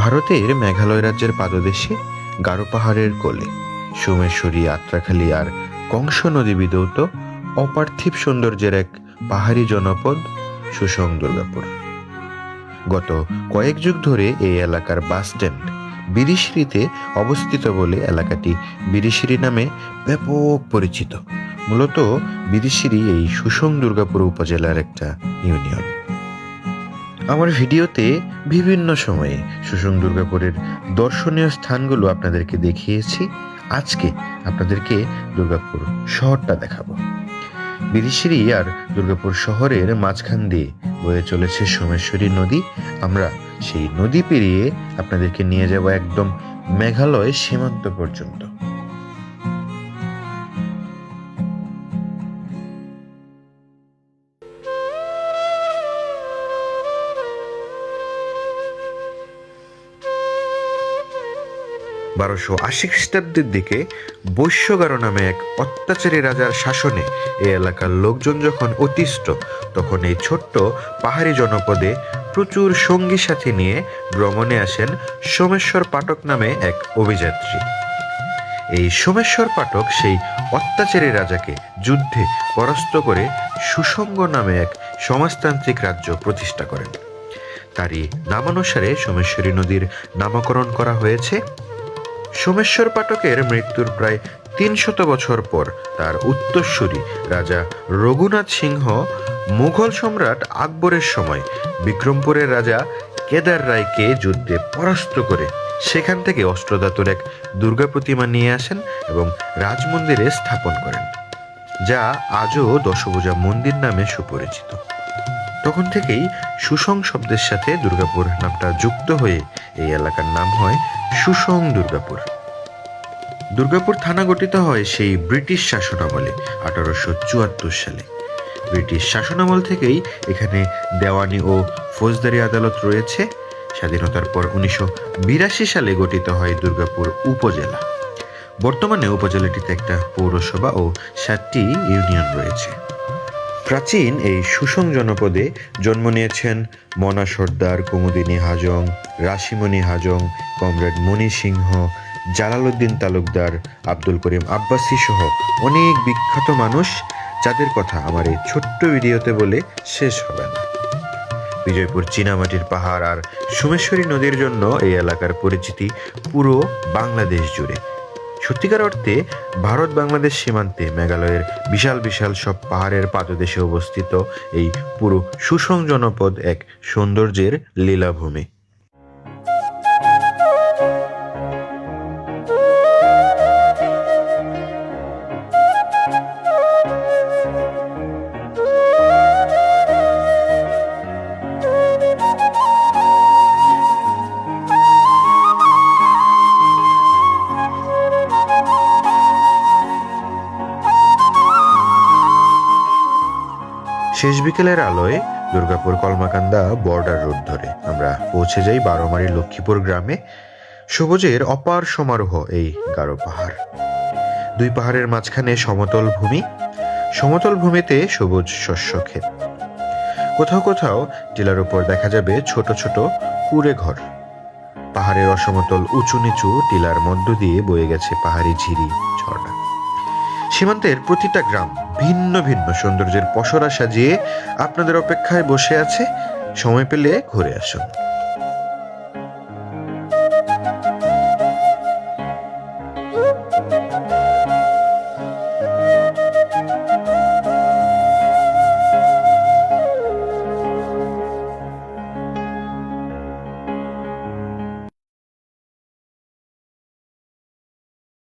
ভারতের মেঘালয় রাজ্যের পাদদেশে গারো পাহাড়ের কোলে, সোমেশ্বরী আত্রাখালী আর কংস নদী বিদৌত অপার্থিব সৌন্দর্যের এক পাহাড়ি জনপদ সুসং দুর্গাপুর। গত কয়েক যুগ ধরে এই এলাকার বাস স্ট্যান্ড বিরিশিরিতে অবস্থিত বলে এলাকাটি বিরিশিরি নামে ব্যাপক পরিচিত। মূলত বিরিশিরি এই সুসং দুর্গাপুর উপজেলার একটা ইউনিয়ন। আমার ভিডিওতে বিভিন্ন সময়ে সুষম দুর্গাপুরের দর্শনীয় স্থানগুলো আপনাদেরকে দেখিয়েছি। আজকে আপনাদেরকে দুর্গাপুর শহরটা দেখাবো। বিরিশিরি আর দুর্গাপুর শহরের মাঝখান দিয়ে বয়ে চলেছে সোমেশ্বরী নদী। আমরা সেই নদী পেরিয়ে আপনাদেরকে নিয়ে যাব একদম মেঘালয় সীমান্ত পর্যন্ত। বারোশো আশি খ্রিস্টাব্দের দিকে বৈশ্যগারো নামে এক অত্যাচারী রাজার শাসনে এই এলাকার লোকজন যখন অতিষ্ঠ, তখন এই ছোট্ট পাহাড়ি জনপদে প্রচুর সঙ্গী সাথী নিয়ে ভ্রমণে আসেন সোমেশ্বর পাঠক নামে এক অভিযাত্রী। এই সোমেশ্বর পাঠক সেই অত্যাচারী রাজাকে যুদ্ধে পরাস্ত করে সুসঙ্গ নামে এক সমাজতান্ত্রিক রাজ্য প্রতিষ্ঠা করেন। তারই নামানুসারে সোমেশ্বরী নদীর নামকরণ করা হয়েছে। সোমেশ্বর পাঠকের মৃত্যুর প্রায় তিনশত বছর পর তার উত্তরসূরি রাজা রঘুনাথ সিংহ, মুঘল সম্রাট আকবরের সময় বিক্রমপুরের রাজা কেদার রায়কে যুদ্ধে পরাস্ত করে সেখান থেকে অস্ত্রদাতুর এক দুর্গা প্রতিমা নিয়ে আসেন এবং রাজমন্দিরে স্থাপন করেন, যা আজও দশভুজা মন্দির নামে সুপরিচিত। তখন থেকেই সুসং শব্দের সাথে দুর্গাপুর নামটা যুক্ত হয়ে এই এলাকার নাম হয় সুসং দুর্গাপুর। দুর্গাপুর থানা গঠিত হয় সেই ব্রিটিশ শাসনামলে, আঠারোশো চুয়াত্তর সালে। ব্রিটিশ শাসনামল থেকেই এখানে দেওয়ানি ও ফৌজদারি আদালত রয়েছে। স্বাধীনতার পর উনিশশো বিরাশি সালে গঠিত হয় দুর্গাপুর উপজেলা। বর্তমানে উপজেলাটিতে একটা পৌরসভা ও সাতটি ইউনিয়ন রয়েছে। প্রাচীন এই সুসং জনপদে জন্ম নিয়েছেন মনা সর্দার, কুমুদিনী হাজং, রাশিমণি হাজং, কমরেড মণি সিংহ, জালালউদ্দিন তালুকদার, আব্দুল করিম আব্বাসী সহ অনেক বিখ্যাত মানুষ যাদের কথা আমার এই ছোট্ট ভিডিওতে বলে শেষ হবে না। বিজয়পুর চীনামাটির পাহাড় আর সোমেশ্বরী নদীর জন্য এই এলাকার পরিচিতি পুরো বাংলাদেশ জুড়ে। সত্যিকার অর্থে ভারত বাংলাদেশ সীমান্তে মেঘালয়ের বিশাল বিশাল সব পাহাড়ের পাদদেশে অবস্থিত এই পুরো সুসংজনপদ এক সৌন্দর্যের লীলাভূমি। শেষ বিকেলের আলোয় দুর্গাপুর কলমাকান্দা বর্ডার রোড ধরে। আমরা পৌঁছে যাই বারোমারি লক্ষ্মীপুর গ্রামে। সবুজের অপার সমারোহ এই গারো পাহাড়। দুই পাহাড়ের মাঝখানে সমতল ভূমি। সমতল ভূমিতে সবুজ শস্য ক্ষেত। কোথাও কোথাও টিলার উপর দেখা যাবে ছোট ছোট কুড়ে ঘর। পাহাড়ের অসমতল উঁচু নিচু টিলার মধ্য দিয়ে বয়ে গেছে পাহাড়ি ঝিরি ঝর্ণা। সীমান্তের প্রতিটা গ্রাম ভিন্ন ভিন্ন সৌন্দর্যের পসরা সাজিয়ে আপনাদের অপেক্ষায় বসে আছে। সময় পেলে ঘুরে আসুন।